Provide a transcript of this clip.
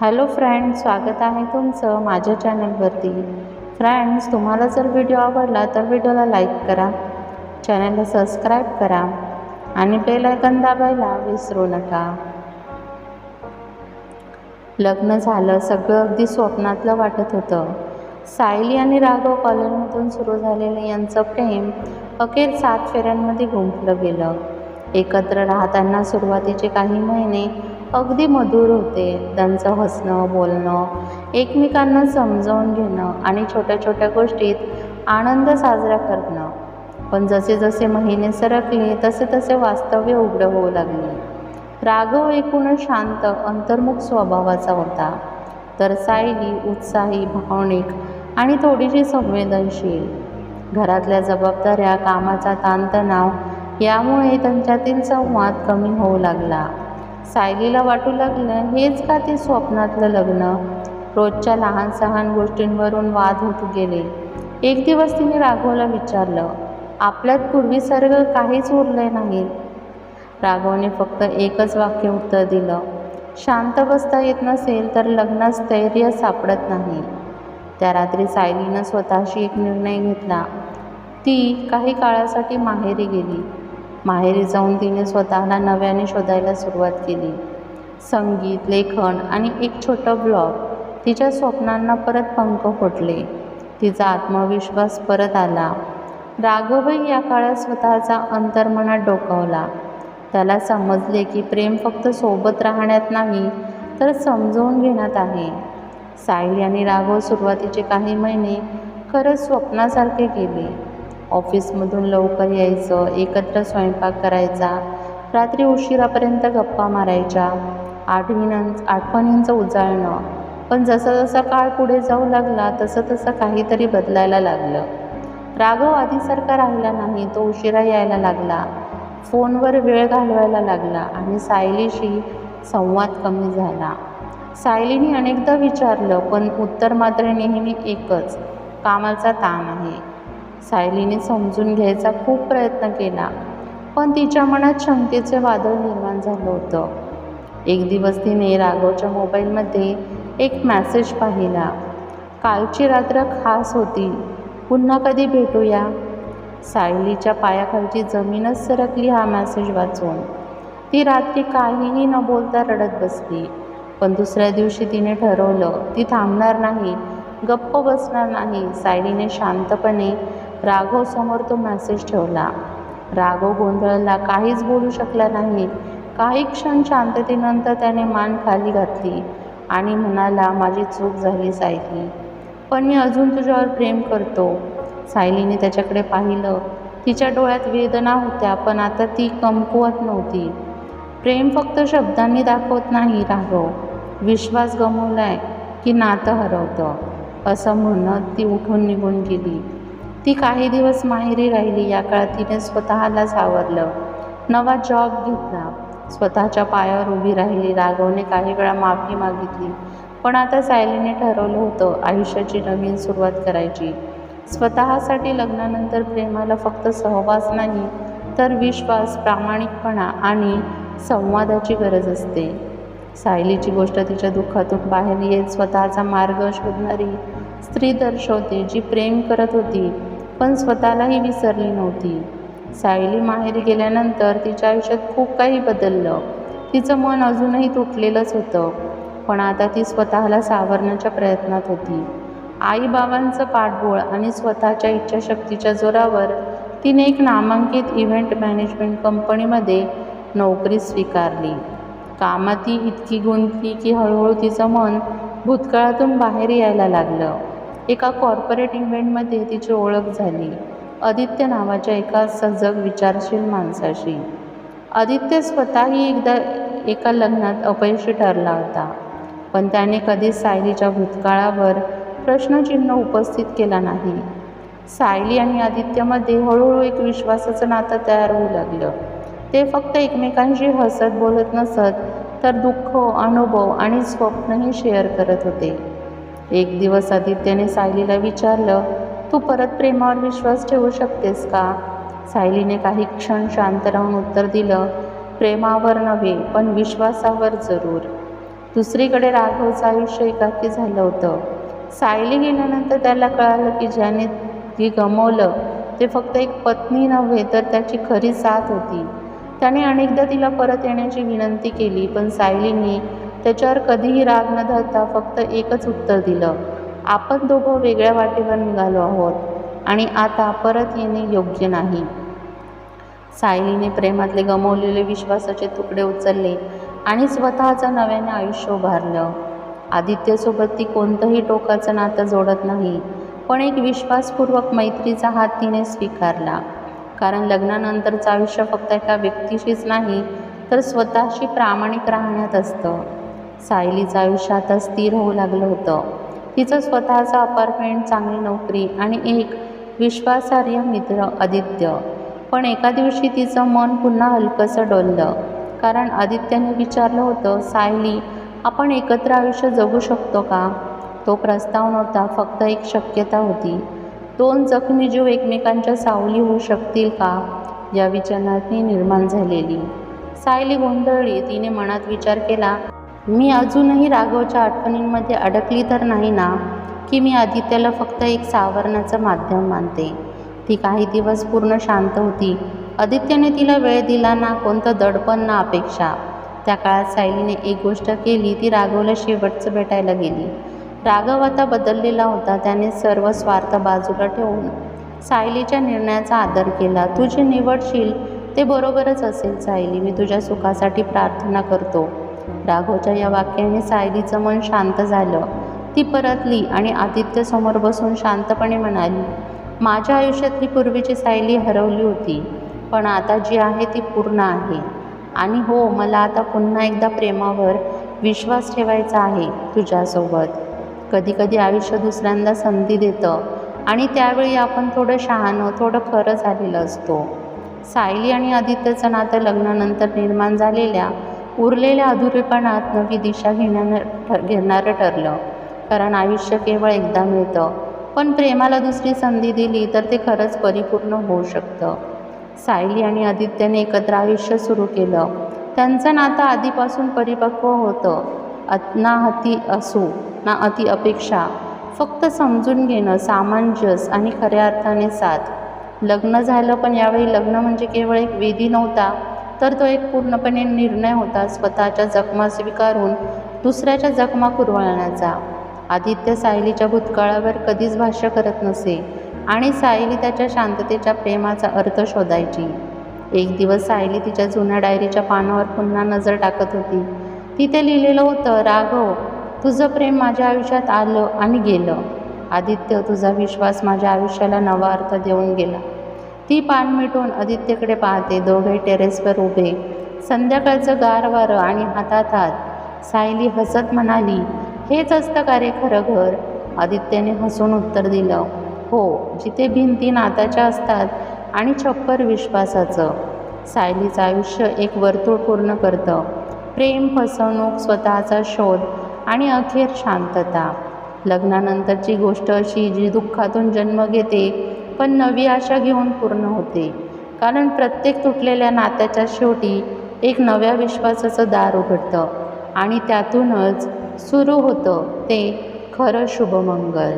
Hello friends स्वागत आहे तुमचं माझ्या चॅनलवरती फ्रेंड्स तुम्हाला जर व्हिडिओ आवडला तर व्हिडिओला लाईक करा. चॅनलला सबस्क्राईब करा आणि बेल आयकन दाबायला विसरू नका. लग्न झालं सगळं अगदी स्वप्नातलं वाटत होतं. सायली आणि राघव कॉलेजमधून सुरू झालेलं यांचं प्रेम अखेर सात फेऱ्यांमध्ये गुंफलं गेलं. एकत्र राहताना सुरुवातीचे काही महिने अगदी मधुर होते. त्यांचं हसणं बोलणं एकमेकांना समजावून घेणं आणि छोट्या छोट्या गोष्टीत आनंद साजरा करणं. पण जसे जसे महिने सरकले तसे तसे वास्तव्य उघडं होऊ लागले. राघव एकूणच शांत अंतर्मुख स्वभावाचा होता. तर सायली उत्साही भावनिक आणि थोडीशी संवेदनशील. घरातल्या जबाबदाऱ्या कामाचा ताणतणाव यामुळे त्यांच्यातील संवाद कमी होऊ लागला. सायलीला वाटू लागलं हेच का ते स्वप्नातलं लग्न? रोजच्या लहान सहान गोष्टींवरून वाद होत गेले. एक दिवस तिने राघवला विचारलं आपल्यात पूर्वीसारखं काहीच उरले नाही. राघवने फक्त एकच वाक्य उत्तर दिलं शांत बसता येत नसेल तर लग्नात स्थैर्य सापडत नाही. त्या रात्री सायलीनं स्वतःशी एक निर्णय घेतला. ती काही काळासाठी माहेरी गेली. माहेरी जाऊन तिने स्वतःला नव्याने शोधायला सुरुवात केली. संगीत लेखन आणि एक छोटं ब्लॉग तिच्या स्वप्नांना परत पंख फुटले. तिचा आत्मविश्वास परत आला. राघवही या काळात स्वतःचा अंतर्मनात डोकावला. त्याला समजले की प्रेम फक्त सोबत राहण्यात नाही तर समजवून घेण्यात आहे. साहिल आणि राघव सुरुवातीचे काही महिने खरंच स्वप्नासारखे गेले. ऑफिसमधून लवकर यायचं एकत्र स्वयंपाक करायचा रात्री उशिरापर्यंत गप्पा मारायच्या आठवीनं आठवणींचं उजाळणं. पण जसं जसं काळ पुढे जाऊ लागला तसं तसं काहीतरी बदलायला लागलं. राघव आधीसारखा राहिला नाही तो उशिरा यायला लागला. फोनवर वेळ घालवायला लागला आणि सायलीशी संवाद कमी झाला. सायलीने अनेकदा विचारलं पण उत्तर मात्र नेहमी एकच कामाचा ताण आहे. सायलीने समजून घ्यायचा खूप प्रयत्न केला. पण तिच्या मनात शंकेचे वादळ निर्माण झालं होतं. एक दिवस तिने राघवच्या मोबाईलमध्ये एक मॅसेज पाहिला. कालची रात्र खास होती. पुन्हा कधी भेटूया? सायलीच्या पायाखालची जमीनच सरकली हा मॅसेज वाचून. ती रात्री काहीही न बोलता रडत बसली. पण दुसऱ्या दिवशी तिने ठरवलं ती थांबणार नाही. गप्प बसणार नाही. सायलीने शांतपणे राघवसमोर तो मॅसेज ठेवला. राघव गोंधळला काहीच बोलू शकला नाही. काही क्षण शांततेनंतर त्याने मान खाली घातली आणि म्हणाला माझी चूक झाली सायली. पण मी अजून तुझ्यावर प्रेम करतो. सायलीने त्याच्याकडे पाहिलं. तिच्या डोळ्यात वेदना होत्या पण आता ती कमकुवत नव्हती. प्रेम फक्त शब्दांनी दाखवत नाही राघव. विश्वास गमवलाय की नातं हरवतं. असं म्हणत ती उठून निघून गेली. ती काही दिवस माहेरी राहिली या काळात तिने स्वतःला सावरलं. नवा जॉब घेतला. स्वतःच्या पायावर उभी राहिली राघवने काही वेळा माफी मागितली. पण आता सायलीने ठरवलं होतं आयुष्याची नवीन सुरुवात करायची. स्वतःसाठी लग्नानंतर प्रेमाला फक्त सहवास नाही तर विश्वास प्रामाणिकपणा आणि संवादाची गरज असते. सायलीची गोष्ट तिच्या दुःखातून बाहेर येत स्वतःचा मार्ग शोधणारी स्त्री दर्शवते जी प्रेम करत होती. पण स्वतःलाही विसरली नव्हती. सायली माहेरी गेल्यानंतर तिच्या आयुष्यात खूप काही बदललं. तिचं मन अजूनही तुटलेलंच होतं पण आता ती स्वतःला सावरण्याच्या प्रयत्नात होती. आईबाबांचं पाठबोळ आणि स्वतःच्या इच्छाशक्तीच्या जोरावर तिने एक नामांकित इव्हेंट मॅनेजमेंट कंपनीमध्ये नोकरी स्वीकारली. कामात ती इतकी गुंतली की हळूहळू तिचं मन भूतकाळातून बाहेर यायला लागलं. एका कॉर्पोरेट इव्हेंटमध्ये तिची ओळख झाली. आदित्य नावाच्या एका सजग विचारशील माणसाशी. आदित्य स्वतःही एकदा एका लग्नात अपयशी ठरला होता. पण त्याने कधीच सायलीच्या भूतकाळावर प्रश्नचिन्ह उपस्थित केला नाही. सायली आणि आदित्यमध्ये हळूहळू एक विश्वासाचं नातं तयार होऊ लागलं. ते फक्त एकमेकांशी हसत बोलत नसत तर दुःख अनुभव आणि स्वप्नही शेअर करत होते. एक दिवस आदित्यने सायलीला विचारलं तू परत प्रेमावर विश्वास ठेवू शकतेस का? सायलीने काही क्षण शांत राहून उत्तर दिलं प्रेमावर नव्हे पण विश्वासावर जरूर. दुसरीकडे राघवचं आयुष्य एकाकी झालं होतं. सायली गेल्यानंतर त्याला कळालं की ज्याने ती गमवलं ते फक्त एक पत्नी नव्हे तर त्याची खरी साथ होती. त्याने अनेकदा तिला परत येण्याची विनंती केली पण सायलीने त्याच्यावर कधीही राग न धरता फक्त एकच उत्तर दिलं. आपण दोघं वेगळ्या वाटेवर निघालो आहोत आणि आता परत येणे योग्य नाही. सायलीने प्रेमातले गमावलेले विश्वासाचे तुकडे उचलले आणि स्वतःचं नव्याने आयुष्य उभारलं. आदित्यसोबत ती कोणतंही टोकाचं नातं जोडत नाही पण एक विश्वासपूर्वक मैत्रीचा हात तिने स्वीकारला. कारण लग्नानंतरचं आयुष्य फक्त एका व्यक्तीशीच नाही तर स्वतःशी प्रामाणिक राहण्यात असतं. सायलीचं आयुष्य आता स्थिर होऊ लागलं होतं. तिचं स्वतःचं अपार्टमेंट चांगली नोकरी आणि एक विश्वासार्ह मित्र आदित्य. पण एका दिवशी तिचं मन पुन्हा हलकंसं डोललं. कारण आदित्यने विचारलं होतं सायली आपण एकत्र आयुष्य जगू शकतो का? तो प्रस्ताव नव्हता फक्त एक शक्यता होती. दोन जखमी जीव एकमेकांच्या सावली होऊ शकतील का? या विचाराने निर्माण झालेली. सायली गोंधळली. तिने मनात विचार केला मी अजूनही राघवच्या आठवणींमध्ये अडकली तर नाही ना की मी आदित्याला फक्त एक सावरण्याचं माध्यम मानते. ती काही दिवस पूर्ण शांत होती. आदित्याने तिला वेळ दिला ना कोणतं दडपण ना अपेक्षा. त्या काळात सायलीने एक गोष्ट केली ती राघवला शेवटचं भेटायला गेली. राघव आता बदललेला होता त्याने सर्व स्वार्थ बाजूला ठेवून सायलीच्या निर्णयाचा आदर केला. तू जे निवडशील ते बरोबरच असेल सायली. मी तुझ्या सुखासाठी प्रार्थना करतो. राघवच्या या वाक्याने सायलीचं मन शांत झालं. ती परतली आणि आदित्यसमोर बसून शांतपणे म्हणाली माझ्या आयुष्यातली पूर्वीची सायली हरवली होती पण आता जी आहे ती पूर्ण आहे. आणि हो मला आता पुन्हा एकदा प्रेमावर विश्वास ठेवायचा आहे तुझ्यासोबत. कधीकधी आयुष्य दुसऱ्यांदा संधी देतं आणि त्यावेळी आपण थोडं शहाणं थोडं खरं झालेलं असतो. सायली आणि आदित्यचं नातं लग्नानंतर निर्माण झालेल्या उरलेल्या अधुरेपणात नवी दिशा घेण्यानं घेणारं ठरलं. कारण आयुष्य केवळ एकदा मिळतं. पण प्रेमाला दुसरी संधी दिली तर ते खरंच परिपूर्ण होऊ शकतं. सायली आणि आदित्यने एकत्र आयुष्य सुरू केलं. त्यांचं नातं आधीपासून परिपक्व होतं. अत ना अति असू ना अति अपेक्षा. फक्त समजून घेणं सामंजस आणि खऱ्या अर्थाने साथ लग्न झालं पण यावेळी लग्न म्हणजे केवळ एक विधी नव्हता. तर तो एक पूर्णपणे निर्णय होता स्वतःच्या जखमा स्वीकारून दुसऱ्याच्या जखमा कुरवाळण्याचा आदित्य सायलीच्या भूतकाळावर कधीच भाष्य करत नसे आणि सायली त्याच्या शांततेच्या प्रेमाचा अर्थ शोधायची. एक दिवस सायली तिच्या जुन्या डायरीच्या पानावर पुन्हा नजर टाकत होती. तिथे लिहिलेलं होतं राघव तुझं प्रेम माझ्या आयुष्यात आलं आणि गेलं. आदित्य तुझा विश्वास माझ्या आयुष्याला नवा अर्थ देऊन गेला. ती पान मिटून आदित्यकडे पाहते. दोघे टेरेसवर उभे. संध्याकाळचं गार वारं आणि हातात हात सायली हसत म्हणाली हेच असतं का रे खरं घर? आदित्यने हसून उत्तर दिलं हो जिथे भिंती नाताच्या असतात आणि छप्पर विश्वासाचं. सायलीचं आयुष्य एक वर्तुळ पूर्ण करतं. प्रेम फसवणूक स्वतःचा शोध आणि अखेर शांतता. लग्नानंतरची गोष्ट अशी जी दुःखातून जन्म घेते पण नवी आशा घेऊन पूर्ण होते. कारण प्रत्येक तुटलेल्या नात्याच्या शेवटी एक नव्या विश्वासाचं दार उघडतं आणि त्यातूनच सुरू होतं ते खरं शुभमंगल.